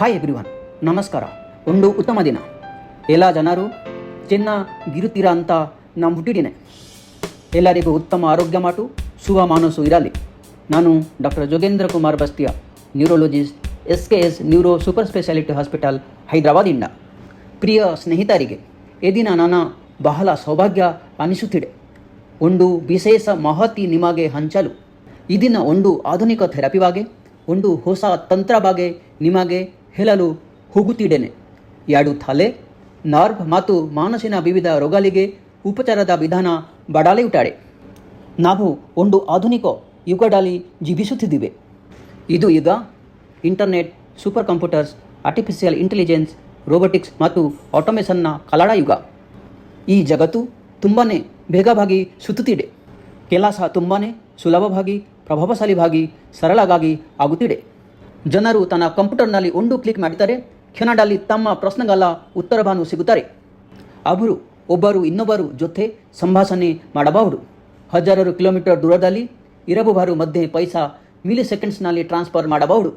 Hi everyone, ನಮಸ್ಕಾರ. ಒಂದು ಉತ್ತಮ ದಿನ. ಎಲ್ಲ ಜನರು ಚೆನ್ನಾಗಿರುತ್ತೀರಾ ಅಂತ ನಾನು ಎಲ್ಲರಿಗೂ ಉತ್ತಮ ಆರೋಗ್ಯ ಮಾಟು ಶುಭ ಮಾನಸು ಇರಲಿ. ನಾನು doctor Jogendra Kumar ಬಸ್ತಿಯ neurologist S K S neuro super speciality hospital ಹೈದರಾಬಾದಿಂದ ಪ್ರಿಯ ಸ್ನೇಹಿತರಿಗೆ, ಈ ದಿನ ನಾನು ಬಹಳ ಸೌಭಾಗ್ಯ ಅನಿಸುತ್ತಿದೆ. ಒಂದು ವಿಶೇಷ ಮಹತಿ ನಿಮಗೆ ಹಂಚಲು. ಈ ದಿನ ಒಂದು ಆಧುನಿಕ ಥೆರಪಿ ಬಗ್ಗೆ ಒಂದು ಹೊಸ ತಂತ್ರ ಬಗ್ಗೆ ನಿಮಗೆ ಹೇಳಲು ಹೋಗುತ್ತಿದ್ದೇನೆ. ಎರಡು ಥಾಲೆ ನರ್ವ್ ಮತ್ತು ಮಾನಸಿನ ವಿವಿಧ ರೋಗಗಳಿಗೆ ಉಪಚಾರದ ವಿಧಾನ ಬಡಾಲೆಯುಟಾಡೆ. ನಾವು ಒಂದು ಆಧುನಿಕ ಯುಗದಲ್ಲಿ ಜೀವಿಸುತ್ತಿದ್ದೇವೆ. ಇದು ಈಗ internet super computers artificial intelligence, robotics ಮತ್ತು ಆಟೋಮೇಷನ್ನ ಕಲಾಡ ಯುಗ. ಈ ಜಗತ್ತು ತುಂಬಾ ಬೇಗವಾಗಿ ಸುತ್ತುತ್ತಿದೆ. ಕೆಲಸ ತುಂಬಾ ಸುಲಭವಾಗಿ, ಪ್ರಭಾವಶಾಲಿಯಾಗಿ, ಸರಳವಾಗಿ ಆಗುತ್ತಿದೆ. ಜನರು ತನ್ನ ಕಂಪ್ಯೂಟರ್ನಲ್ಲಿ ಒಂದು ಕ್ಲಿಕ್ ಮಾಡಿದರೆ ಕೆನಡಾದಲ್ಲಿ ತಮ್ಮ ಪ್ರಶ್ನೆಗಳ ಉತ್ತರವನ್ನು ಸಿಗುತ್ತಾರೆ. ಅವರು ಒಬ್ಬರು ಇನ್ನೊಬ್ಬರು ಜೊತೆ ಸಂಭಾಷಣೆ ಮಾಡಬಹುದು. ಹಜಾರಾರು ಕಿಲೋಮೀಟರ್ ದೂರದಲ್ಲಿ ಇರಬಹುದು ಮಧ್ಯೆ ಪೈಸಾ ಮಿಲಿ ಸೆಕೆಂಡ್ಸ್ನಲ್ಲಿ ಟ್ರಾನ್ಸ್ಫರ್ ಮಾಡಬಹುದು.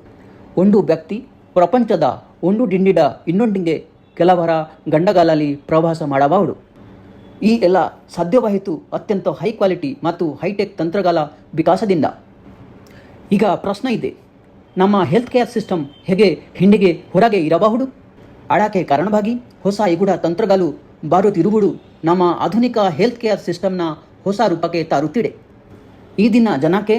ಒಂದು ವ್ಯಕ್ತಿ ಪ್ರಪಂಚದ ಒಂದು ಡಿಂಡಿಡ ಇನ್ನೊಂದಿಗೆ ಕೆಲವರ ಗಂಡಗಾಲಲ್ಲಿ ಪ್ರವಾಸ ಮಾಡಬಹುದು. ಈ ಎಲ್ಲ ಸಾಧ್ಯವಾಯಿತು ಅತ್ಯಂತ ಹೈ ಕ್ವಾಲಿಟಿ ಮತ್ತು ಹೈಟೆಕ್ ತಂತ್ರಗಳ ವಿಕಾಸದಿಂದ. ಈಗ ಪ್ರಶ್ನೆ ಇದೆ. ನಮ್ಮ ಹೆಲ್ತ್ ಕೇರ್ ಸಿಸ್ಟಮ್ ಹೇಗೆ ಹಿಂಡಿಗೆ ಹೊರಗೆ ಇರಬಹುದು? ಅಡಕೆ ಕಾರಣವಾಗಿ ಹೊಸ ಇಗುಡ ತಂತ್ರಗಳು ಬಾರುತ್ತಿರುವುದು ನಮ್ಮ ಆಧುನಿಕ ಹೆಲ್ತ್ ಕೇರ್ ಸಿಸ್ಟಮ್ನ ಹೊಸ ರೂಪಕ್ಕೆ ತಾರುತ್ತಿದೆ. ಈ ದಿನ ಜನಕ್ಕೆ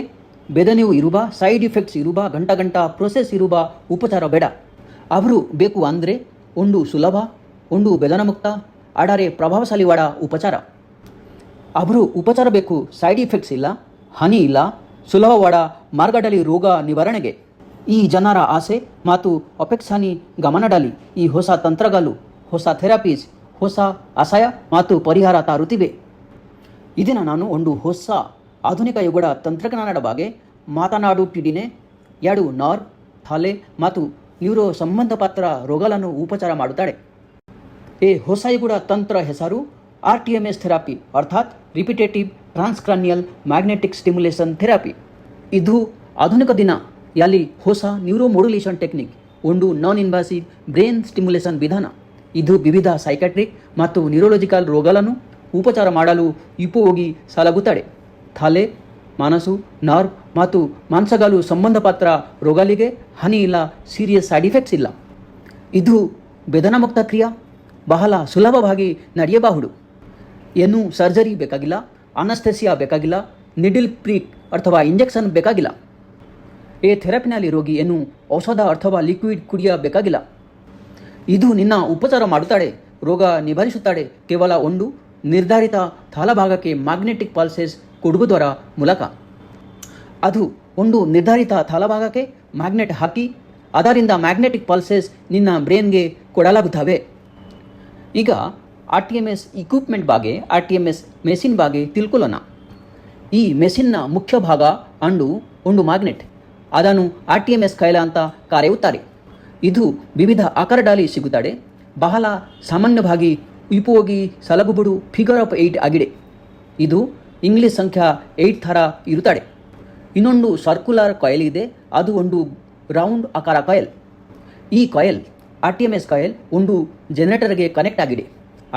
ಬೇದನೆಯು ಇರುವ ಸೈಡ್ ಇಫೆಕ್ಟ್ಸ್ ಇರುವ, ಗಂಟ ಗಂಟ ಪ್ರೊಸೆಸ್ ಇರುವ ಉಪಚಾರ ಬೇಡ. ಅವರು ಬೇಕು ಅಂದರೆ ಒಂದು ಸುಲಭ, ಒಂದು ಬೆದನಮುಕ್ತ, ಅಡಾರೆ ಪ್ರಭಾವಶಾಲಿವಾಡ ಉಪಚಾರ. ಅವರು ಉಪಚಾರ ಬೇಕು ಸೈಡ್ ಇಫೆಕ್ಟ್ಸ್ ಇಲ್ಲ, ಹನಿ ಇಲ್ಲ ಸುಲಭವಾಡ ಮಾರ್ಗದಲ್ಲಿ ರೋಗ ನಿವಾರಣೆಗೆ. ಈ ಜನರ ಆಸೆ ಮತ್ತು ಅಪೇಕ್ಷಾನಿ ಗಮನದಲ್ಲಿ ಈ ಹೊಸ ತಂತ್ರಗಳು, ಹೊಸ ಥೆರಪೀಸ್ ಹೊಸ ಅಸಹಾಯ ಮತ್ತು ಪರಿಹಾರ ತಾರುತ್ತಿವೆ. ಇದನ್ನು ನಾನು ಒಂದು ಹೊಸ ಆಧುನಿಕ ಯುಗದ ತಂತ್ರಜ್ಞಾನದ ಬಗ್ಗೆ ಮಾತನಾಡುತ್ತಿದ್ದೇನೆ. ಎರಡು ನಾರ್ ಥಾಲೆ ಮತ್ತು ನ್ಯೂರೋ ಸಂಬಂಧಪತ್ರ ರೋಗಗಳನ್ನು ಉಪಚಾರ ಮಾಡುತ್ತಾಳೆ. ಈ ಹೊಸ ಯುಗದ ತಂತ್ರ ಹೆಸರು R T M S therapy, ಅರ್ಥಾತ್ repetitive transcranial magnetic stimulation therapy. ಇದು ಆಧುನಿಕ ದಿನ ಯಲ್ಲಿ ಹೊಸ ನ್ಯೂರೋ ಮಾಡ್ಯುಲೇಷನ್ ಟೆಕ್ನಿಕ್ ಒಂದು ನಾನ್ ಇನ್ವಾಸಿವ್ ಬ್ರೇನ್ ಸ್ಟಿಮ್ಯುಲೇಷನ್ ವಿಧಾನ. ಇದು ವಿವಿಧ ಸೈಕಾಟ್ರಿಕ್ ಮತ್ತು ನ್ಯೂರೋಲಜಿಕಲ್ ರೋಗಗಳನ್ನು ಉಪಚಾರ ಮಾಡಲು ಉಪಯೋಗಿ ಸಲಾಗುತ್ತದೆ ತಲೆ, ಮನಸ್ಸು, ನರ್ವ್ ಮತ್ತು ಮಾಂಸಗಾಲು ಸಂಬಂಧಪತ್ರ ರೋಗಗಳಿಗೆ ಹಾನಿ ಇಲ್ಲ ಸೀರಿಯಸ್ ಸೈಡ್ ಇಫೆಕ್ಟ್ಸ್ ಇಲ್ಲ. ಇದು ವೇದನಾಮುಕ್ತ ಕ್ರಿಯಾ, ಬಹಳ ಸುಲಭವಾಗಿ ನಡೆಯಬಹುದು. ಏನೂ ಸರ್ಜರಿ ಬೇಕಾಗಿಲ್ಲ ಅನಸ್ಥೆಸಿಯಾ ಬೇಕಾಗಿಲ್ಲ ನಿಡಿಲ್ ಪ್ರೀಕ್ ಅಥವಾ ಇಂಜೆಕ್ಷನ್ ಬೇಕಾಗಿಲ್ಲ. ಈ ಥೆರಪಿನಲ್ಲಿ ರೋಗಿ ಏನು ಔಷಧ ಅಥವಾ ಲಿಕ್ವಿಡ್ ಕುಡಿಯಬೇಕಾಗಿಲ್ಲ. ಇದು ನಿನ್ನ ಉಪಚಾರ ಮಾಡುತ್ತಾಳೆ, ರೋಗ ನಿಭಾಯಿಸುತ್ತಾಳೆ ಕೇವಲ ಒಂದು ನಿರ್ಧಾರಿತ ತಾಲಭಾಗಕ್ಕೆ ಮ್ಯಾಗ್ನೆಟಿಕ್ ಪಲ್ಸೆಸ್ ಕೊಡುವುದರ ಮೂಲಕ. ಅದು ಒಂದು ನಿರ್ಧಾರಿತ ತಾಲಭಾಗಕ್ಕೆ ಮ್ಯಾಗ್ನೆಟ್ ಹಾಕಿ, ಅದರಿಂದ ಮ್ಯಾಗ್ನೆಟಿಕ್ ಪಲ್ಸೆಸ್ ನಿನ್ನ ಬ್ರೇನ್ಗೆ ಕೊಡಲಾಗುತ್ತವೆ. ಈಗ R T M S equipment ಬಗ್ಗೆ R T M S machine ಬಗ್ಗೆ ತಿಳ್ಕೊಳ್ಳೋಣ. ಈ ಮೆಷಿನ್ನ ಮುಖ್ಯ ಭಾಗ ಅಂಡು ಒಂದು ಮ್ಯಾಗ್ನೆಟ್ ಅದನ್ನು ಆರ್ ಟಿ ಎಂ ಎಸ್ ಕೈಲ ಅಂತ ಕರೆಯುತ್ತಾರೆ. ಇದು ವಿವಿಧ ಆಕಾರದಲ್ಲಿ ಸಿಗುತ್ತದೆ. ಬಹಳ ಸಾಮಾನ್ಯವಾಗಿ ಉಪಯೋಗಿ ಸಲಗುಬಿಡು ಫಿಗರ್ ಆಫ್ ಏಯ್ಟ್ ಆಗಿದೆ. ಇದು ಇಂಗ್ಲಿಷ್ ಸಂಖ್ಯಾ ಏಯ್ಟ್ ಥರ ಇರುತ್ತದೆ. ಇನ್ನೊಂದು ಸರ್ಕ್ಯುಲರ್ ಕಾಯಿಲ್ ಇದೆ. ಅದು ಒಂದು ರೌಂಡ್ ಆಕಾರ ಕಾಯಲ್. ಈ coil, R T M S coil ಒಂದು ಜನರೇಟರ್ಗೆ ಕನೆಕ್ಟ್ ಆಗಿದೆ.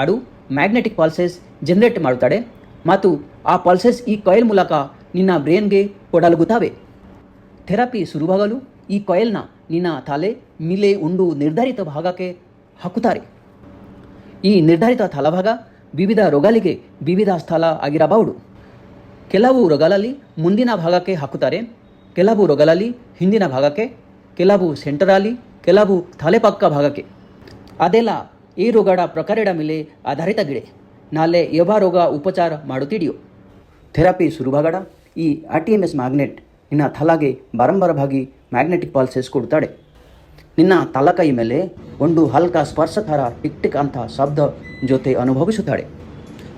ಅದು ಮ್ಯಾಗ್ನೆಟಿಕ್ ಪಲ್ಸಸ್ ಜನರೇಟ್ ಮಾಡುತ್ತಾಳೆ ಮತ್ತು ಆ ಪಲ್ಸಸ್ ಈ ಕಾಯಿಲ್ ಮೂಲಕ ನಿನ್ನ ಬ್ರೈನ್ಗೆ ಕೊಡಲಾಗುತ್ತವೆ ಥೆರಪಿ ಶುರುವಾಗಲು ಈ ಕೊಯಲ್ನ ನಿನ್ನ ತಲೆ ಮಿಲೆ ಒಂದು ನಿರ್ಧಾರಿತ ಭಾಗಕ್ಕೆ ಹಾಕುತ್ತಾರೆ. ಈ ನಿರ್ಧಾರಿತ ತಲಭಾಗ ವಿವಿಧ ರೋಗಗಳಿಗೆ ವಿವಿಧ ಸ್ಥಳ ಆಗಿರಬಹುದು ಕೆಲವು ರೋಗಗಳಲ್ಲಿ ಮುಂದಿನ ಭಾಗಕ್ಕೆ ಹಾಕುತ್ತಾರೆ, ಕೆಲವು ರೋಗಗಳಲ್ಲಿ ಹಿಂದಿನ ಭಾಗಕ್ಕೆ, ಕೆಲವು ಸೆಂಟರಲ್ಲಿ, ಕೆಲವು ತಲೆಪಕ್ಕ ಭಾಗಕ್ಕೆ. ಅದೆಲ್ಲ ಈ ರೋಗದ ಪ್ರಕಾರದ ಮೇಲೆ ಆಧಾರಿತಗಿದೆ ನಾಳೆ ಯಾವ ರೋಗ ಉಪಚಾರ ಮಾಡುತ್ತಿದೆಯೋ ಥೆರಪಿ ಶುರುವಾಗಡ ಈ R T M S magnet ನಿನ್ನ ತಲಾಗೆ ಬರಂಬರವಾಗಿ ಮ್ಯಾಗ್ನೆಟಿಕ್ ಪಲ್ಸೆಸ್ ಸೇರಿಸ್ಕೊಡ್ತಾಳೆ ನಿನ್ನ ತಲಕೈ ಮೇಲೆ ಒಂದು ಹಲ್ಕ ಸ್ಪರ್ಶ ಥರ ಟಿಕ್ ಟಿಕ್ ಅಂತ ಶಬ್ದ ಜೊತೆ ಅನುಭವಿಸುತ್ತಾಳೆ.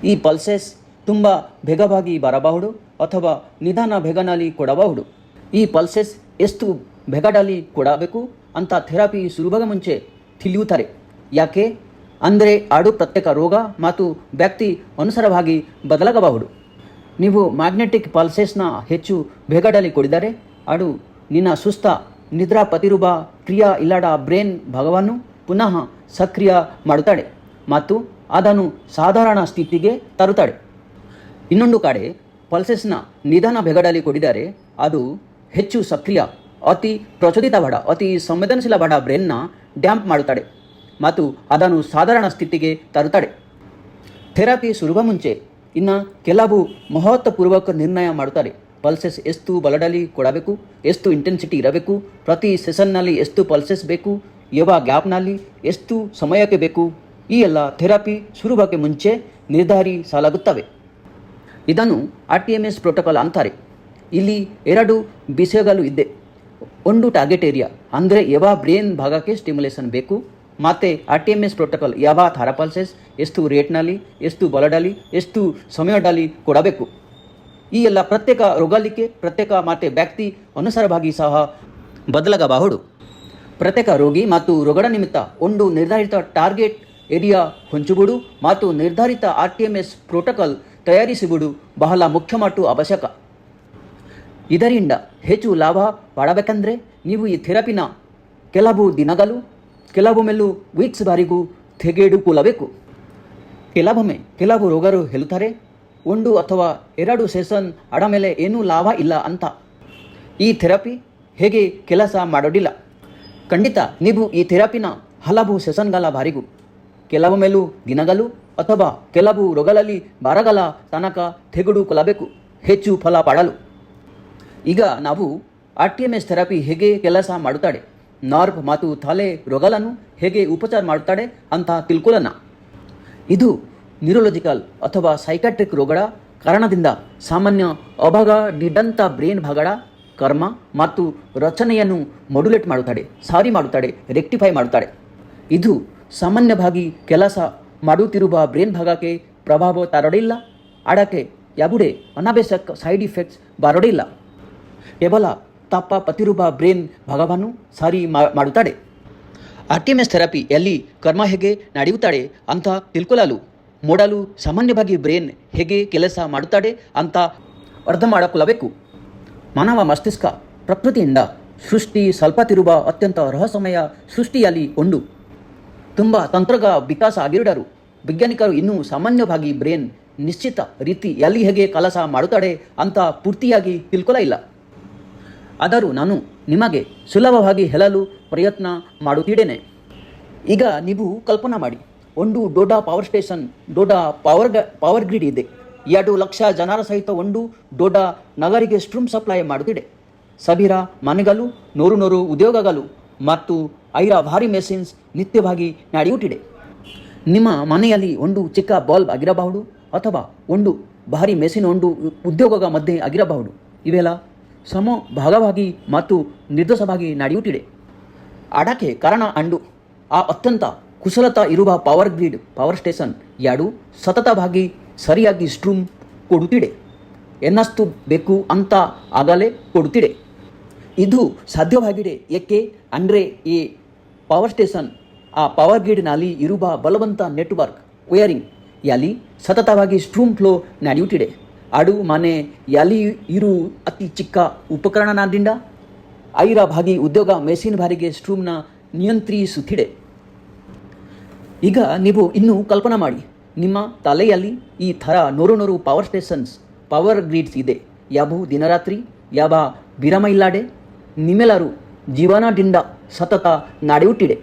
ಈ ಪಲ್ಸೆಸ್ ತುಂಬ ಬೇಗವಾಗಿ ಬರಬಹುದು ಅಥವಾ ನಿಧಾನ ಬೇಗನಲ್ಲಿ ಕೊಡಬಹುದು. ಈ ಪಲ್ಸೆಸ್ ಎಷ್ಟು ಬೇಗದಲ್ಲಿ ಕೊಡಬೇಕು ಅಂತ ಥೆರಪಿ ಸುಲಭದ ಮುಂಚೆ ತಿಳಿಯುತ್ತಾರೆ. ಯಾಕೆ? ಅಂದರೆ ಆಡು ಪ್ರತ್ಯೇಕ ರೋಗ ಮತ್ತು ವ್ಯಕ್ತಿ ಅನುಸಾರವಾಗಿ ಬದಲಾಗಬಹುದು. ನೀವು ಮ್ಯಾಗ್ನೆಟಿಕ್ ಪಲ್ಸೆಸ್ನ ಹೆಚ್ಚು ಬೇಗಡಲಿ ಕೊಡಿದರೆ ಅದು ನಿನ್ನ ಸುಸ್ತ ನಿದ್ರಾ ಪತಿರುಬ ಕ್ರಿಯಾ ಇಲ್ಲದ ಬ್ರೇನ್ ಭಾಗವನ್ನು ಪುನಃ ಸಕ್ರಿಯ ಮಾಡುತ್ತಾಳೆ ಮತ್ತು ಅದನ್ನು ಸಾಧಾರಣ ಸ್ಥಿತಿಗೆ ತರುತ್ತಾಳೆ ಇನ್ನೊಂದು ಕಡೆ ಪಲ್ಸಸ್ನ ನಿಧಾನ ಬೆಗಡಲಿ ಕೊಡಿದರೆ ಅದು ಹೆಚ್ಚು ಸಕ್ರಿಯ, ಅತಿ ಪ್ರಚೋದಿತ ಬಡ, ಅತಿ ಸಂವೇದನಶೀಲ ಬಡ ಬ್ರೇನ್ನ ಡ್ಯಾಂಪ್ ಮಾಡುತ್ತಾಳೆ ಮತ್ತು ಅದನ್ನು ಸಾಧಾರಣ ಸ್ಥಿತಿಗೆ ತರುತ್ತಾಳೆ ಥೆರಪಿ ಶುರುವ ಮುಂಚೆ ಇನ್ನು ಕೆಲವು ಮಹತ್ವಪೂರ್ವಕ ನಿರ್ಣಯ ಮಾಡುತ್ತಾರೆ. ಪಲ್ಸಸ್ ಎಷ್ಟು ಬಲಡಲಿ ಕೊಡಬೇಕು, ಎಷ್ಟು ಇಂಟೆನ್ಸಿಟಿ ಇರಬೇಕು, ಪ್ರತಿ ಸೆಷನ್ನಲ್ಲಿ ಎಷ್ಟು ಪಲ್ಸಸ್ ಬೇಕು, ಯಾವ ಗ್ಯಾಪ್ನಲ್ಲಿ ಎಷ್ಟು ಸಮಯಕ್ಕೆ ಬೇಕು, ಈ ಎಲ್ಲ ಥೆರಪಿ ಶುರುವಕ್ಕೆ ಮುಂಚೆ ನಿರ್ಧರಿಸಲಾಗುತ್ತವೆ ಇದನ್ನು R T M S protocol ಅಂತಾರೆ. ಇಲ್ಲಿ ಎರಡು ವಿಷಯಗಳು ಇದೆ. ಒಂದು ಟಾರ್ಗೆಟ್ ಏರಿಯಾ ಅಂದರೆ ಯಾವ ಬ್ರೇನ್ ಭಾಗಕ್ಕೆ ಸ್ಟಿಮ್ಯುಲೇಷನ್ ಬೇಕು ಮತ್ತು R T M S protocol ಯಾವ ಥರ ಪಲ್ಸಸ್ ಎಷ್ಟು ರೇಟ್ನಲ್ಲಿ ಎಷ್ಟು ಬಲಡಲಿ ಎಷ್ಟು ಸಮಯದಲ್ಲಿ ಕೊಡಬೇಕು. ಈ ಎಲ್ಲ ಪ್ರತ್ಯೇಕ ರೋಗಾಲಿಕೆ, ಪ್ರತ್ಯೇಕ ಮತ್ತೆ ವ್ಯಕ್ತಿ ಅನುಸಾರವಾಗಿ ಸಹ ಬದಲಾಗಬಹುದು. ಪ್ರತ್ಯೇಕ ರೋಗಿ ಮತ್ತು ರೋಗದ ನಿಮಿತ್ತ ಒಂದು ನಿರ್ಧಾರಿತ ಟಾರ್ಗೆಟ್ ಏರಿಯಾ ಹೊಂಚುಬಿಡು, ಮತ್ತು ನಿರ್ಧಾರಿತ R T M S protocol ತಯಾರಿಸಿಬಿಡು ಬಹಳ ಮುಖ್ಯ ಮತ್ತು ಅವಶ್ಯಕ. ಇದರಿಂದ ಹೆಚ್ಚು ಲಾಭ ಪಡಬೇಕಂದ್ರೆ ನೀವು ಈ ಥೆರಪಿನ ಕೆಲವು ದಿನಗಳು ಕೆಲವೊಮ್ಮೆಲ್ಲೂ ವೀಕ್ಸ್ ಬಾರಿಗೂ ತೆಗೆದುಕೊಳ್ಳಬೇಕು. ಕೆಲವೊಮ್ಮೆ ಕೆಲವು ರೋಗರು ಹೇಳುತ್ತಾರೆ, ಒಂದು ಅಥವಾ ಎರಡು ಸೆಷನ್ ಆಡಮೇಲೆ ಏನೂ ಲಾಭ ಇಲ್ಲ ಅಂತ. ಈ ಥೆರಪಿ ಹೇಗೆ ಕೆಲಸ ಮಾಡೋದಿಲ್ಲ. ಖಂಡಿತ ನೀವು ಈ ಥೆರಪಿನ ಹಲವು ಸೆಷನ್ಗಳ ಬಾರಿಗೂ, ಕೆಲವೊಮ್ಮೆಲೂ ದಿನಗಳು ಅಥವಾ ಕೆಲವು ರೋಗಗಳಲ್ಲಿ ವಾರಗಳ ತನಕ ತೆಗೆದುಕೊಳ್ಳಬೇಕು, ಹೆಚ್ಚು ಫಲ ಪಡಲು. ಈಗ ನಾವು R T M S therapy ಹೇಗೆ ಕೆಲಸ ಮಾಡುತ್ತಾಳೆ ನಾರ್ವ್ ಮಾತು ತಲೆ ರೋಗಗಳನ್ನು ಹೇಗೆ ಉಪಚಾರ ಮಾಡುತ್ತಾಳೆ ಅಂತ ತಿಳ್ಕೊಳ್ಳೋಣ. ಇದು ನ್ಯೂರೋಲಜಿಕಲ್ ಅಥವಾ ಸೈಕಾಟ್ರಿಕ್ ರೋಗಗಳ ಕಾರಣದಿಂದ ಸಾಮಾನ್ಯ ಅಭಾಗ ನಿಡಂತ ಬ್ರೇನ್ ಭಾಗಗಳ ಕರ್ಮ ಮತ್ತು ರಚನೆಯನ್ನು ಮಾಡ್ಯುಲೇಟ್ ಮಾಡುತ್ತಾಳೆ, ಸಾರಿ ಮಾಡುತ್ತಾಳೆ ರೆಕ್ಟಿಫೈ ಮಾಡುತ್ತಾಳೆ. ಇದು ಸಾಮಾನ್ಯವಾಗಿ ಕೆಲಸ ಮಾಡುತ್ತಿರುವ ಬ್ರೇನ್ ಭಾಗಕ್ಕೆ ಪ್ರಭಾವ ತರಡಿಲ್ಲ ಅಡಕೆ ಯಾವುದೇ ಅನಾವಶ್ಯಕ ಸೈಡ್ ಇಫೆಕ್ಟ್ಸ್ ಬಾರಡಿಲ್ಲ ಕೇವಲ ತಪ್ಪ ಪ್ರತಿರೂಪ ಬ್ರೇನ್ ಭಾಗವನ್ನು ಸಾರಿ ಮಾಡುತ್ತಾಳೆ. ಆರ್ ಟಿ ಥೆರಪಿ ಎಲ್ಲಿ ಕರ್ಮ ಹೇಗೆ ನಡೆಯುತ್ತಾಳೆ ಅಂತ ತಿಳ್ಕೊಳ್ಳಲು ಸಾಮಾನ್ಯ ಸಾಮಾನ್ಯವಾಗಿ ಬ್ರೇನ್ ಹೇಗೆ ಕೆಲಸ ಮಾಡುತ್ತಾಳೆ ಅಂತ ಅರ್ಥ ಮಾಡಿಕೊಳ್ಳಬೇಕು. ಮಾನವ ಮಸ್ತಿಷ್ಕ ಪ್ರಕೃತಿಯಿಂದ ಸೃಷ್ಟಿ ಸ್ವಲ್ಪತಿರುವ ಅತ್ಯಂತ ರಹಸ್ಯಮಯ ಸೃಷ್ಟಿಯಲ್ಲಿ ಒಂದು. ತುಂಬ ತಂತ್ರಗ ವಿಕಾಸ ಆಗಿರುವರು ವಿಜ್ಞಾನಿಕರು ಇನ್ನೂ ಸಾಮಾನ್ಯವಾಗಿ ಬ್ರೇನ್ ನಿಶ್ಚಿತ ರೀತಿ ಎಲ್ಲಿ ಹೇಗೆ ಕೆಲಸ ಮಾಡುತ್ತಾಳೆ ಅಂತ ಪೂರ್ತಿಯಾಗಿ ತಿಳ್ಕೊಳ್ಳ ಇಲ್ಲ. ಆದರೂ ನಾನು ನಿಮಗೆ ಸುಲಭವಾಗಿ ಹೇಳಲು ಪ್ರಯತ್ನ ಮಾಡುತ್ತಿದ್ದೇನೆ. ಈಗ ನೀವು ಕಲ್ಪನಾ ಮಾಡಿ. ಒಂದು ದೊಡ್ಡ ಪವರ್ ಸ್ಟೇಷನ್ ದೊಡ್ಡ ಪವರ್ ಪವರ್ ಗ್ರಿಡ್ ಇದೆ. ಎರಡು ಲಕ್ಷ ಜನರ ಸಹಿತ ಒಂದು ದೊಡ್ಡ ನಗರಿಗೆ ಸ್ಟ್ರೂಮ್ ಸಪ್ಲೈ ಮಾಡುತ್ತಿದೆ. ಸಬೀರ ಮನೆಗಳು ನೂರು ನೂರು ಉದ್ಯೋಗಗಳು ಮತ್ತು ಐರ ಭಾರಿ ಮೆಷಿನ್ಸ್ ನಿತ್ಯವಾಗಿ ನಡೆಯುತ್ತಿದೆ. ನಿಮ್ಮ ಮನೆಯಲ್ಲಿ ಒಂದು ಚಿಕ್ಕ ಬಲ್ಬ್ ಆಗಿರಬಹುದು ಅಥವಾ ಒಂದು ಭಾರಿ ಮೆಷಿನ್ ಒಂದು ಉದ್ಯೋಗಗಳ ಮಧ್ಯೆ ಆಗಿರಬಹುದು. ಇವೆಲ್ಲ ಸಮ ಭಾಗವಾಗಿ ಮತ್ತು ನಿರ್ದೋಷವಾಗಿ ನಡೆಯುತ್ತಿದೆ. ಅದಕ್ಕೆ ಕಾರಣ, ಅಂಡು. ಆ ಅತ್ಯಂತ ಕುಶಲತಾ ಇರುವ ಪವರ್ ಗ್ರಿಡ್ ಪವರ್ ಸ್ಟೇಷನ್ ಎರಡು ಸತತವಾಗಿ ಸರಿಯಾಗಿ ಸ್ಟ್ರೂಮ್ ಕೊಡುತ್ತಿದೆ. ಎನ್ನಷ್ಟು ಬೇಕು ಅಂತ ಆಗಲೇ ಕೊಡುತ್ತಿದೆ. ಇದು ಸಾಧ್ಯವಾಗಿದೆ. ಏಕೆ? ಅಂದರೆ ಈ ಪವರ್ ಸ್ಟೇಷನ್ ಆ ಪವರ್ ಗ್ರಿಡ್ನಲ್ಲಿ ಇರುವ ಬಲವಂತ ನೆಟ್ವರ್ಕ್ ವಯರಿಂಗ್ ಯಲ್ಲಿ ಸತತವಾಗಿ ಸ್ಟ್ರೂಮ್ ಫ್ಲೋ ನಡೆಯುತ್ತಿದೆ. ಅಡು ಮನೆ ಎಲ್ಲಿ ಇರು ಅತಿ ಚಿಕ್ಕ ಉಪಕರಣನಾದಿಂಡ ಐರ ಭಾಗಿ ಉದ್ಯೋಗ ಮೆಷಿನ್ ಬಾರಿಗೆ ಸ್ಟ್ರೂಮ್ನ ನಿಯಂತ್ರಿಸುತ್ತಿದೆ. ಈಗ ನೀವು ಇನ್ನೂ ಕಲ್ಪನಾ ಮಾಡಿ. ನಿಮ್ಮ ತಲೆಯಲ್ಲಿ ಈ ಥರ ನೂರು ನೂರು ಪವರ್ ಸ್ಟೇಷನ್ಸ್ ಪವರ್ ಗ್ರಿಡ್ಸ್ ಇದೆ. ಯಾವ ದಿನರಾತ್ರಿ ಯಾವ ವಿರಾಮ ಇಲ್ಲಾಡೆ ನಿಮ್ಮೆಲ್ಲರೂ ಜೀವನದಿಂದ ಸತತ ನಡೆಯುತ್ತಿದೆ.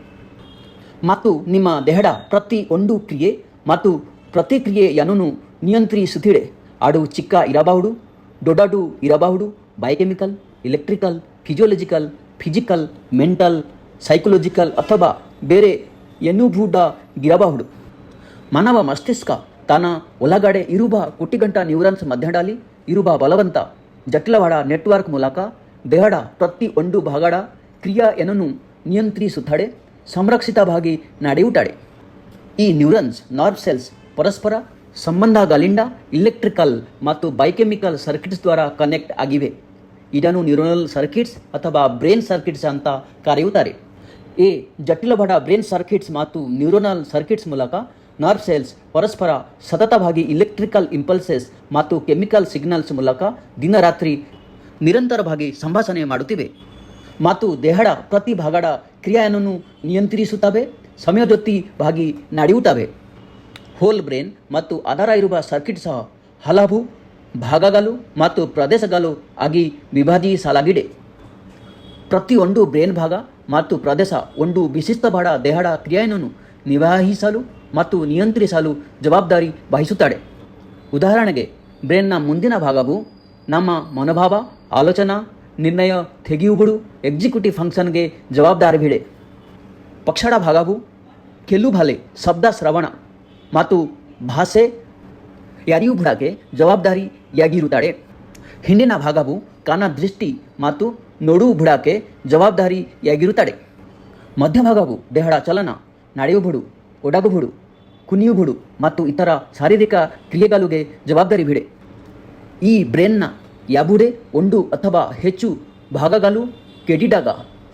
ಮತ್ತು ನಿಮ್ಮ ದೇಹದ ಪ್ರತಿ ಒಂದು ಕ್ರಿಯೆ ಮತ್ತು ಪ್ರತಿಕ್ರಿಯೆಯನ್ನು ನಿಯಂತ್ರಿಸುತ್ತಿದೆ. ಅದು ಚಿಕ್ಕ ಇರಬಹುದು ದೊಡ್ಡದು ಇರಬಹುದು biochemical electrical physiological physical mental psychological ಅಥವಾ ಬೇರೆ ಎನ್ನುಭೂಡ ಇರಬಹುದು ಮಾನವ ಮಸ್ತಿಷ್ಕ ತನ್ನ ಒಳಗಡೆ ಇರುವ ಕೋಟಿಗಂಟ ನ್ಯೂರಾನ್ಸ್ ಮಧ್ಯದಲ್ಲಿ ಇರುವ ಬಲವಂತ ಜಟಿಲವಾದ ನೆಟ್ವರ್ಕ್ ಮೂಲಕ ದೇಹದ ಪ್ರತಿ ಒಂದು ಭಾಗದ ಕ್ರಿಯೆಯನ್ನು ನಿಯಂತ್ರಿಸುತ್ತಾಳೆ ಸಂರಕ್ಷಿತವಾಗಿ ನಡೆಯುತ್ತಾಳೆ ಈ ನ್ಯೂರನ್ಸ್ ನರ್ವ್ ಸೆಲ್ಸ್ ಪರಸ್ಪರ ಸಂಬಂಧಗಳಿಂದ ಇಲೆಕ್ಟ್ರಿಕಲ್ ಮತ್ತು ಬೈಕೆಮಿಕಲ್ ಸರ್ಕಿಟ್ಸ್ ದ್ವಾರ ಕನೆಕ್ಟ್ ಆಗಿವೆ. ಇದನ್ನು ನ್ಯೂರೋನಲ್ ಸರ್ಕಿಟ್ಸ್ ಅಥವಾ ಬ್ರೇನ್ ಸರ್ಕಿಟ್ಸ್ ಅಂತ ಕರೆಯುತ್ತಾರೆ. ಎ ಜಟಿಲವಾದ ಬ್ರೇನ್ ಸರ್ಕಿಟ್ಸ್ ಮತ್ತು ನ್ಯೂರೋನಲ್ ಸರ್ಕಿಟ್ಸ್ ಮೂಲಕ ನರ್ವ್ ಸೆಲ್ಸ್ ಪರಸ್ಪರ ಸತತವಾಗಿ ಇಲೆಕ್ಟ್ರಿಕಲ್ ಇಂಪಲ್ಸಸ್ ಮತ್ತು ಕೆಮಿಕಲ್ ಸಿಗ್ನಲ್ಸ್ ಮೂಲಕ ದಿನರಾತ್ರಿ ನಿರಂತರವಾಗಿ ಸಂಭಾಷಣೆ ಮಾಡುತ್ತಿವೆ. ಮತ್ತು ದೇಹದ ಪ್ರತಿ ಭಾಗದ ಕ್ರಿಯೆಯನ್ನು ನಿಯಂತ್ರಿಸುತ್ತವೆ ಸಮಯದೊತ್ತಿಗಾಗಿ ನಡೆಯುತ್ತವೆ. ಹೋಲ್ ಬ್ರೇನ್ ಮತ್ತು ಅದರ ಇರುವ ಸರ್ಕಿಟ್ ಸಹ ಹಲವು ಭಾಗಗಳು ಮತ್ತು ಪ್ರದೇಶಗಳು ಆಗಿ ವಿಭಜಿಸಲಾಗಿದೆ. ಪ್ರತಿಯೊಂದು ಬ್ರೇನ್ ಭಾಗ ಮತ್ತು ಪ್ರದೇಶ ಒಂದು ವಿಶಿಷ್ಟವಾದ ದೇಹದ ಕ್ರಿಯೆಯನ್ನು ನಿರ್ವಹಿಸಲು ಮತ್ತು ನಿಯಂತ್ರಿಸಲು ಜವಾಬ್ದಾರಿ ವಹಿಸುತ್ತಾಳೆ ಉದಾಹರಣೆಗೆ ಬ್ರೇನ್ನ ಮುಂದಿನ ಭಾಗವು ನಮ್ಮ ಮನೋಭಾವ, ಆಲೋಚನಾ, ನಿರ್ಣಯ, ತೆಗೆಯುಗಳು ಎಕ್ಸಿಕ್ಯೂಟಿವ್ ಫಂಕ್ಷನ್ಗೆ ಜವಾಬ್ದಾರಿವಿದೆ ಪಕ್ಷದ ಭಾಗವು ಕೆಲವು ಶಬ್ದ ಶ್ರವಣ. ಮತ್ತು ಭಾಷೆ ಯಾರಿಯುಭುಳಾಗೆ ಜವಾಬ್ದಾರಿಯಾಗಿರುತ್ತಾಳೆ ಹಿಂದಿನ ಭಾಗವು ಕಾನ ದೃಷ್ಟಿ ಮತ್ತು ನೋಡುವುದಕ್ಕೆ ಮಧ್ಯ ಮಧ್ಯಭಾಗವು ದೇಹದ ಚಲನ ನಡೆಯುಬುಡು ಒಡಗುಬುಡು ಕುನಿಯುಬುಡು ಮತ್ತು ಇತರ ಶಾರೀರಿಕ ಕ್ರಿಯೆಗಳಿಗೆ ಜವಾಬ್ದಾರಿವಿದೆ ಈ ಬ್ರೇನ್ನ ಯಾವುದೇ ಒಂದು ಅಥವಾ ಹೆಚ್ಚು ಭಾಗಗಳು ಕೆಡಿದಾಗ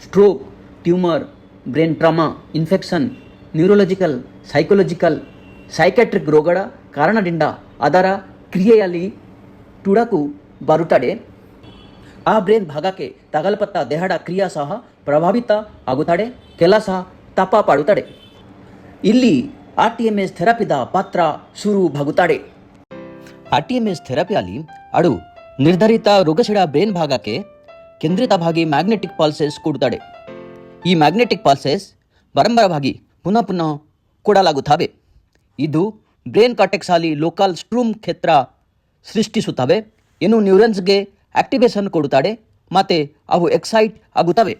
stroke, tumour, brain trauma, infection, neurological, psychological psychiatric ರೋಗಗಳ ಕಾರಣದಿಂದ ಅದರ ಕ್ರಿಯೆಯಲ್ಲಿ ತುಡಕು ಬರುತ್ತದೆ. ಆ ಬ್ರೇನ್ ಭಾಗಕ್ಕೆ ತಗಲ್ಪಟ್ಟ ದೇಹದ ಕ್ರಿಯಾ ಸಹ ಪ್ರಭಾವಿತ ಆಗುತ್ತದೆ ಕೆಲಸ ತಪ್ಪ ಪಡುತ್ತದೆ ಇಲ್ಲಿ ಆರ್ ಟಿ ಎಂ ಎಸ್ ಥೆರಪಿದ ಪಾತ್ರ ಶುರುವಾಗುತ್ತದೆ ಆರ್ ಟಿ ಎಂ ಎಸ್ ಥೆರಪಿಯಲ್ಲಿ ಅಡು ನಿರ್ಧರಿತ ರೋಗಶಿಡ ಬ್ರೇನ್ ಭಾಗಕ್ಕೆ ಕೇಂದ್ರಿತವಾಗಿ ಮ್ಯಾಗ್ನೆಟಿಕ್ ಪಾಲ್ಸೆಸ್ ಕೊಡುತ್ತದೆ. ಈ ಮ್ಯಾಗ್ನೆಟಿಕ್ ಪಾಲ್ಸೆಸ್ ಬರಂಬರವಾಗಿ ಪುನಃ ಪುನಃ ಕೊಡಲಾಗುತ್ತವೆ. ಇದು ಬ್ರೇನ್ ಕಾರ್ಟೆಕ್ಸ್ ಅಲ್ಲಿ ಲೋಕಲ್ ಸ್ಟ್ರೂಮ್ ಕ್ಷೇತ್ರ ಸೃಷ್ಟಿಸುತ್ತವೆ. ಇನ್ನು ನ್ಯೂರನ್ಸ್ಗೆ ಆಕ್ಟಿವೇಶನ್ ಕೊಡುತ್ತಾಳೆ ಮತ್ತು ಅವು ಎಕ್ಸೈಟ್ ಆಗುತ್ತವೆ.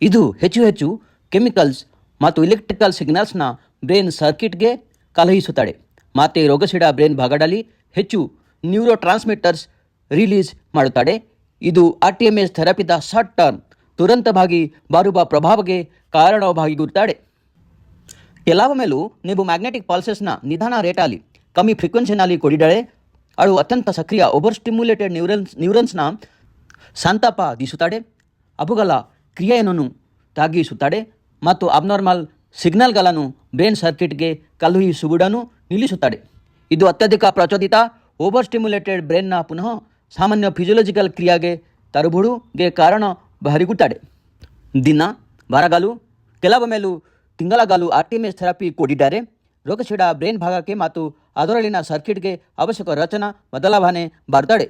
ಇದು ಹೆಚ್ಚು ಹೆಚ್ಚು ಕೆಮಿಕಲ್ಸ್ ಮತ್ತು ಇಲೆಕ್ಟ್ರಿಕಲ್ ಸಿಗ್ನಲ್ಸ್ನ ಬ್ರೇನ್ ಸರ್ಕಿಟ್ಗೆ ಕಳುಹಿಸುತ್ತದೆ. ಮತ್ತು ರೋಗಶಿಡ ಬ್ರೇನ್ ಭಾಗದಲ್ಲಿ ಹೆಚ್ಚು ನ್ಯೂರೋ ಟ್ರಾನ್ಸ್ಮಿಟರ್ಸ್ ರಿಲೀಸ್ ಮಾಡುತ್ತಾಳೆ ಇದು ಆರ್ ಟಿ ಎಂ ಎಸ್ ಥೆರಪಿದ ಶಾರ್ಟ್ ಟರ್ಮ್ ತುರಂತವಾಗಿ ಬರುವ ಪ್ರಭಾವಕ್ಕೆ ಕಾರಣವಾಗಿರುತ್ತದೆ ಮೇಲೂ ನೀವು ಮ್ಯಾಗ್ನೆಟಿಕ್ ಪಾಲ್ಸಸ್ನ ನಿಧಾನ ರೇಟಲ್ಲಿ ಕಮ್ಮಿ ಫ್ರೀಕ್ವೆನ್ಸಿನಲ್ಲಿ ಕೊಡಿದರೆ, ಅದು ಅತ್ಯಂತ ಸಕ್ರಿಯ ಓವರ್ ಸ್ಟಿಮ್ಯುಲೇಟೆಡ್ ನ್ಯೂರನ್ಸ್ ನ್ಯೂರನ್ಸ್ನ ಸಂತಾಪದಿಸುತ್ತದೆ ಅವುಗಳ ಕ್ರಿಯೆಯನ್ನು ತಾಗಿಸುತ್ತಾಡೆ ಮತ್ತು ಅಬ್ನಾರ್ಮಲ್ ಸಿಗ್ನಲ್ಗಳನ್ನು ಬ್ರೇನ್ ಸರ್ಕಿಟ್ಗೆ ಕಳುಹಿಸುವುದನ್ನು ನಿಲ್ಲಿಸುತ್ತಾಡೆ ಇದು ಅತ್ಯಧಿಕ ಪ್ರಚೋದಿತ ಓವರ್ ಸ್ಟಿಮ್ಯುಲೇಟೆಡ್ ಬ್ರೇನ್ನ ಪುನಃ ಸಾಮಾನ್ಯ ಫಿಸಿಯೋಲಜಿಕಲ್ ಕ್ರಿಯೆಗೆ ತರುಬುಡುಗೆ ಕಾರಣ ಬಹರಿಗುತ್ತಾಡೆ ದಿನ ಕೆಲವ ಕೆಲವೊಮ್ಮೆಲೂ ತಿಂಗಳಗಾಲು ಆರ್ಟಿಎಂಎಸ್ ಥೆರಪಿ ಕೊಡಿದ್ದಾರೆ ರೋಗಶೀಡ, ಬ್ರೇನ್ ಭಾಗಕ್ಕೆ ಮತ್ತು ಅದರಲ್ಲಿನ ಸರ್ಕಿಟ್ಗೆ ಅವಶ್ಯಕ ರಚನಾ ಬದಲಾವಣೆ ಬರ್ತಾಳೆ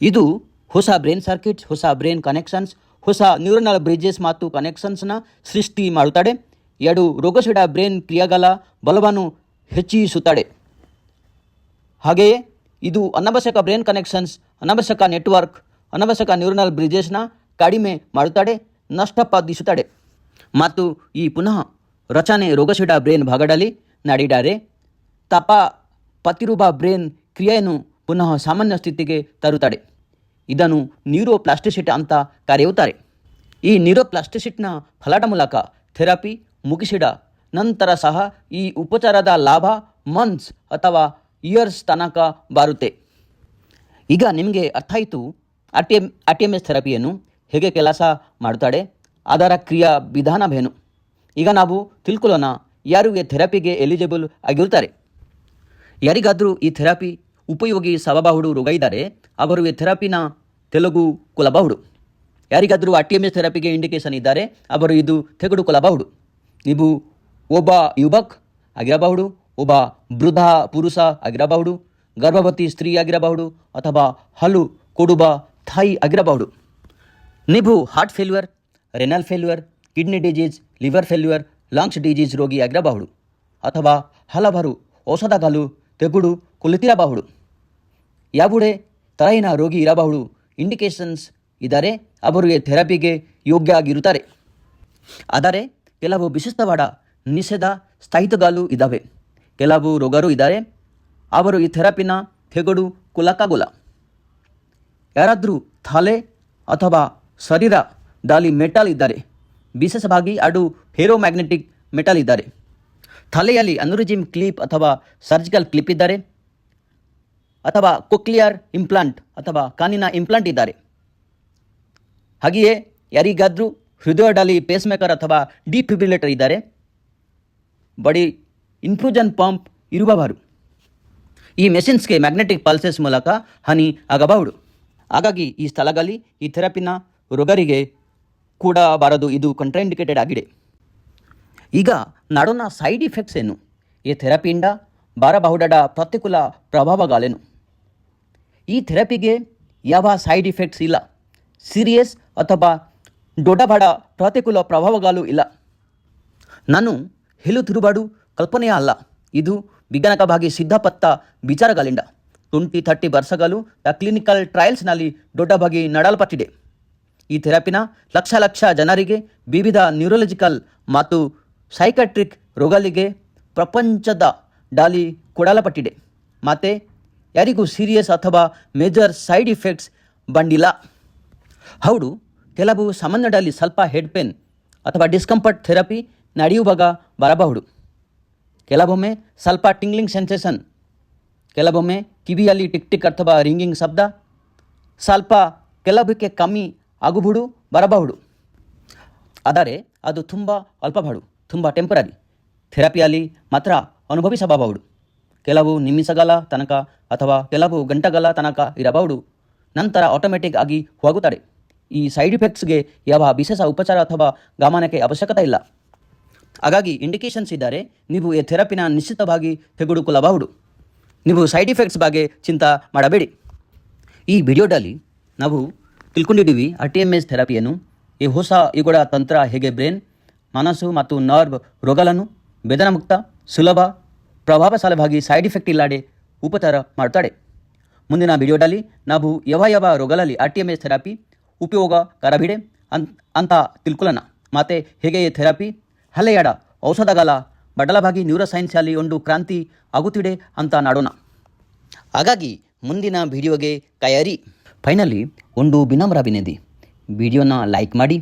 ಇದು ಹೊಸ ಬ್ರೇನ್ ಸರ್ಕಿಟ್ಸ್ ಹೊಸ ಬ್ರೇನ್ ಕನೆಕ್ಷನ್ಸ್, ಹೊಸ ನ್ಯೂರನಲ್ ಬ್ರಿಡ್ಜಸ್ ಮತ್ತು ಕನೆಕ್ಷನ್ಸ್ನ ಸೃಷ್ಟಿ ಮಾಡುತ್ತಾಳೆ ಎರಡು, ರೋಗಶೀಡ ಬ್ರೇನ್ ಕ್ರಿಯೆಗಳ ಬಲವನ್ನು ಹೆಚ್ಚಿಸುತ್ತಾಳೆ ಹಾಗೆಯೇ ಇದು ಅನವಶ್ಯಕ ಬ್ರೇನ್ ಕನೆಕ್ಷನ್ಸ್, ಅನವಶ್ಯಕ ನೆಟ್ವರ್ಕ್, ಅನವಶ್ಯಕ ನ್ಯೂರನಲ್ ಬ್ರಿಡ್ಜಸ್ನ ಕಡಿಮೆ ಮಾಡುತ್ತಾಳೆ ನಷ್ಟಪಡಿಸುತ್ತದೆ ಮತ್ತು ಈ ಪುನಃ ರಚನೆ ರೋಗಶಿಡ ಬ್ರೇನ್ ಭಾಗದಲ್ಲಿ ನಡೆದರೆ ತಪ ಪತಿರೂಪ ಬ್ರೇನ್ ಕ್ರಿಯೆಯನ್ನು ಪುನಃ ಸಾಮಾನ್ಯ ಸ್ಥಿತಿಗೆ ತರುತ್ತದೆ. ಇದನ್ನು ನ್ಯೂರೋಪ್ಲಾಸ್ಟಿಸಿಟಿ ಅಂತ ಕರೆಯುತ್ತಾರೆ. ಈ ನ್ಯೂರೋಪ್ಲಾಸ್ಟಿಸಿಟ್ನ ಫಲದ ಮೂಲಕ ಥೆರಪಿ ಮುಗಿಸಿದ ನಂತರ ಸಹ ಈ ಉಪಚಾರದ ಲಾಭ ಮಂತ್ಸ್ ಅಥವಾ ಇಯರ್ಸ್ ತನಕ ಬರುತ್ತೆ. ಈಗ ನಿಮಗೆ ಅರ್ಥ ಆಯಿತು R T M R T M S ಥೆರಪಿಯನ್ನು ಹೇಗೆ ಕೆಲಸ ಮಾಡುತ್ತಾರೆ ಅದರ ಕ್ರಿಯಾ ವಿಧಾನವೇನು? ಈಗ ನಾವು ತಿಳ್ಕೊಳ್ಳೋಣ ಯಾರಿಗೆ ಥೆರಪಿಗೆ ಎಲಿಜಿಬಲ್ ಆಗಿರುತ್ತಾರೆ. ಯಾರಿಗಾದರೂ ಈ ಥೆರಪಿ ಉಪಯೋಗಿ ಸವಬಹುದು ರೋಗ ಇದ್ದಾರೆ ಅವರು ಈ ಥೆರಪಿನ ತೆಲುಗು ಕೊಲ್ಲಬಹುದು. ಯಾರಿಗಾದರೂ ಆರ್ ಟಿ ಎಂ ಎಸ್ ಥೆರಪಿಗೆ ಇಂಡಿಕೇಶನ್ ಇದ್ದಾರೆ ಅವರು ಇದು ತೆಗೆದುಕೊಳ್ಳಬಹುದು ನೀವು ಒಬ್ಬ ಯುವಕ್ ಆಗಿರಬಹುದು, ಒಬ್ಬ ವೃದ್ಧ ಪುರುಷ ಆಗಿರಬಹುದು, ಗರ್ಭವತಿ ಸ್ತ್ರೀ ಆಗಿರಬಹುದು ಅಥವಾ ಹಲ್ಲು ಕೊಡುಬ ತಾಯಿ ಆಗಿರಬಹುದು. ನೀವು heart failure renal failure kidney disease liver failure lungs disease ರೋಗಿಯಾಗಿರಬಹುದು ಅಥವಾ ಹಲವಾರು ಔಷಧಗಳು ತೆಗುಡು, ಕುಳಿತಿರಬಹುದು. ಯಾವುದೇ ತರಹಿನ ರೋಗಿ ಇರಬಹುದು. ಇಂಡಿಕೇಶನ್ಸ್ ಇದ್ದರೆ ಅವರಿಗೆ ಥೆರಪಿಗೆ ಯೋಗ್ಯ ಆಗಿರುತ್ತಾರೆ ಆದರೆ ಕೆಲವು ವಿಶಿಷ್ಟವಾದ ನಿಷೇಧ ಸ್ಥಾಯಿತಗಳು ಇದ್ದಾವೆ. ಕೆಲವು ರೋಗರು ಇದ್ದಾರೆ ಅವರು ಈ ಥೆರಪಿನ ತೆಗಡು ಕುಲಕ್ಕಾಗೋಲ್ಲ ಯಾರಾದರೂ ತಲೆ ಅಥವಾ ಶರೀರದಲ್ಲಿ ಮೆಟಲ್ ಇದ್ದಾರೆ. ವಿಶೇಷವಾಗಿ ಅದು ಫೆರೋಮ್ಯಾಗ್ನೆಟಿಕ್ ಮೆಟಲ್ ಇದ್ದಾರೆ. ತಲೆಯಲ್ಲಿ ಅನುರಿಜಿಮ್ ಕ್ಲಿಪ್ ಅಥವಾ ಸರ್ಜಿಕಲ್ ಕ್ಲಿಪ್ ಇದ್ದಾರೆ. ಅಥವಾ ಕೊಕ್ಲಿಯರ್ ಇಂಪ್ಲಾಂಟ್ ಅಥವಾ ಕಾನಿನ ಇಂಪ್ಲಾಂಟ್ ಇದ್ದಾರೆ. ಹಾಗೆಯೇ ಯಾರಿಗಾದರೂ ಹೃದಯದಲ್ಲಿ ಪೇಸ್ಮೇಕರ್ ಅಥವಾ ಡಿಫಿಬ್ರಿಲೇಟರ್ ಇದ್ದಾರೆ. ಬಡಿ ಇನ್ಫ್ಯೂಜನ್ ಪಂಪ್ ಇರುವವರು. ಈ ಮೆಷಿನ್ಸ್ಗೆ ಮ್ಯಾಗ್ನೆಟಿಕ್ ಪಲ್ಸಸ್ ಮೂಲಕ ಹನಿ ಆಗಬಹುದು. ಹಾಗಾಗಿ ಈ ಸ್ಥಳಗಳಲ್ಲಿ ಈ ಥೆರಪಿನ ರೋಗರಿಗೆ ಕೂಡ ಬಾರದು. ಇದು ಕಂಟ್ರಾಇಂಡಿಕೇಟೆಡ್ ಆಗಿದೆ. ಈಗ ನಾಡೋಣ ಸೈಡ್ ಇಫೆಕ್ಟ್ಸ್ ಏನು? ಈ ಥೆರಪಿಯಿಂದ ಬಾರಬಹುದಾದ ಪ್ರತಿಕೂಲ ಪ್ರಭಾವಗಳೇನು? ಈ ಥೆರಪಿಗೆ ಯಾವ ಸೈಡ್ ಇಫೆಕ್ಟ್ಸ್ ಇಲ್ಲ? ಸೀರಿಯಸ್ ಅಥವಾ ದೊಡ್ಡಬಡ ಪ್ರತಿಕೂಲ ಪ್ರಭಾವಗಳು ಇಲ್ಲ. ನಾನು ಹೇಳುತ್ತಿರುವಾಡು ಕಲ್ಪನೆಯ ಅಲ್ಲ. ಇದು ವಿಜ್ಞಾನಕವಾಗಿ ಸಿದ್ಧಪತ್ತ ವಿಚಾರಗಳಿಂದ. ಟ್ವೆಂಟಿ ಥರ್ಟಿ ವರ್ಷಗಳು ಕ್ಲಿನಿಕಲ್ ಟ್ರಯಲ್ಸ್ನಲ್ಲಿ ದೊಡ್ಡವಾಗಿ ನಡೆಯಲ್ಪಟ್ಟಿದೆ ಈ ಥೆರಪಿನ ಲಕ್ಷ ಲಕ್ಷ ಜನರಿಗೆ ವಿವಿಧ ನ್ಯೂರೋಲಜಿಕಲ್ ಮತ್ತು ಸೈಕಟ್ರಿಕ್ ರೋಗಗಳಿಗೆ ಪ್ರಪಂಚದ ಡಾಲಿ ಕೊಡಲ್ಪಟ್ಟಿದೆ. ಮತ್ತು ಯಾರಿಗೂ ಸೀರಿಯಸ್ ಅಥವಾ ಮೇಜರ್ ಸೈಡ್ ಇಫೆಕ್ಟ್ಸ್ ಬಂದಿಲ್ಲ. ಹೌದು, ಕೆಲವು ಸಾಮಾನ್ಯದಲ್ಲಿ ಸ್ವಲ್ಪ ಹೆಡ್ ಪೇನ್ ಅಥವಾ ಡಿಸ್ಕಂಫರ್ಟ್ ಥೆರಪಿ ನಡೆಯುವಾಗ ಬರಬಹುದು. ಕೆಲವೊಮ್ಮೆ ಸ್ವಲ್ಪ ಟಿಂಗ್ಲಿಂಗ್ ಸೆನ್ಸೇಷನ್, ಕೆಲವೊಮ್ಮೆ ಕಿವಿಯಲ್ಲಿ ಟಿಕ್ ಟಿಕ್ ಅಥವಾ ರಿಂಗಿಂಗ್ ಶಬ್ದ, ಸ್ವಲ್ಪ ಕೆಲವಕ್ಕೆ ಕಮ್ಮಿ ಆಗಬಹುದು ಬರಬಹುದು ಆದರೆ ಅದು ತುಂಬ ಅಲ್ಪಬಹುದು ತುಂಬ ಟೆಂಪರರಿ ಥೆರಪಿಯಲ್ಲಿ ಮಾತ್ರ ಅನುಭವಿಸಬಹುದು ಕೆಲವು ನಿಮಿಷಗಳ ತನಕ ಅಥವಾ ಕೆಲವು ಗಂಟೆಗಳ ತನಕ ಇರಬಹುದು ನಂತರ ಆಟೋಮೆಟಿಕ್ ಆಗಿ ಹೋಗುತ್ತಾರೆ ಈ ಸೈಡ್ ಇಫೆಕ್ಟ್ಸ್ಗೆ ಯಾವ ವಿಶೇಷ ಉಪಚಾರ ಅಥವಾ ಗಮನಕ್ಕೆ ಅವಶ್ಯಕತೆ ಇಲ್ಲ. ಹಾಗಾಗಿ ಇಂಡಿಕೇಶನ್ಸ್ ಇದ್ದರೆ ನೀವು ಈ ಥೆರಪಿನ ನಿಶ್ಚಿತವಾಗಿ ತೆಗೆದುಕೊಳ್ಳಬಹುದು ನೀವು ಸೈಡ್ ಇಫೆಕ್ಟ್ಸ್ ಬಗ್ಗೆ ಚಿಂತೆ ಮಾಡಬೇಡಿ. ಈ ವಿಡಿಯೋದಲ್ಲಿ ನಾವು ತಿಳ್ಕೊಂಡಿದ್ದೀವಿ. ಟಿ ಎಂ ಎಸ್ ಥೆರಪಿಯನ್ನು. ಈ ಹೊಸ ಇವುಗಳ ತಂತ್ರ ಹೇಗೆ ಬ್ರೇನ್, ಮನಸ್ಸು ಮತ್ತು ನರ್ವ್ ರೋಗಗಳನ್ನು ವೇದನಾಮುಕ್ತ, ಸುಲಭ ಪ್ರಭಾವಶಾಲವಾಗಿ ಸೈಡ್ ಇಫೆಕ್ಟ್ ಇಲ್ಲಾಡೆ ಉಪಚಾರ ಮಾಡ್ತಾಳೆ. ಮುಂದಿನ ವಿಡಿಯೋದಲ್ಲಿ ನಾವು ಯಾವ ಯಾವ ರೋಗಗಳಲ್ಲಿ R T M S therapy ಉಪಯೋಗಕರವಿದೆ ಅನ್ ಅಂತ ತಿಳ್ಕೊಳ್ಳೋಣ. ಮತ್ತು ಹೇಗೆ ಈ ಥೆರಪಿ? ಹಲೆಯಡ ಔಷಧಗಳ ಬದಲಾಗಿ ಅಲ್ಲಿ ಒಂದು ಕ್ರಾಂತಿ ಆಗುತ್ತಿದೆ ಅಂತ ನಾಡೋಣ. ಹಾಗಾಗಿ ಮುಂದಿನ ವಿಡಿಯೋಗೆ ಕಾಯರಿ ಫೈನಲಿ, ಒಂದು ವಿನಮ್ರ ವಿನಂತಿ ವಿಡಿಯೋನ ಲೈಕ್ ಮಾಡಿ,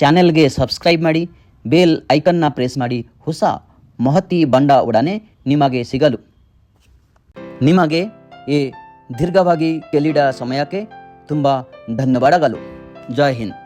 ಚಾನೆಲ್ಗೆ ಸಬ್ಸ್ಕ್ರೈಬ್ ಮಾಡಿ, ಬೇಲ್ ಐಕನ್ನ ಪ್ರೆಸ್ ಮಾಡಿ, ಹೊಸ ಮಹತಿ ಬಂಡ ಒಡನೆ ನಿಮಗೆ ಸಿಗಲು. ನಿಮಗೆ ಈ ದೀರ್ಘವಾಗಿ ಕೇಳಿದ ಸಮಯಕ್ಕೆ ತುಂಬ ಧನ್ಯವಾದಗಳು. ಜೈ ಹಿಂದ್.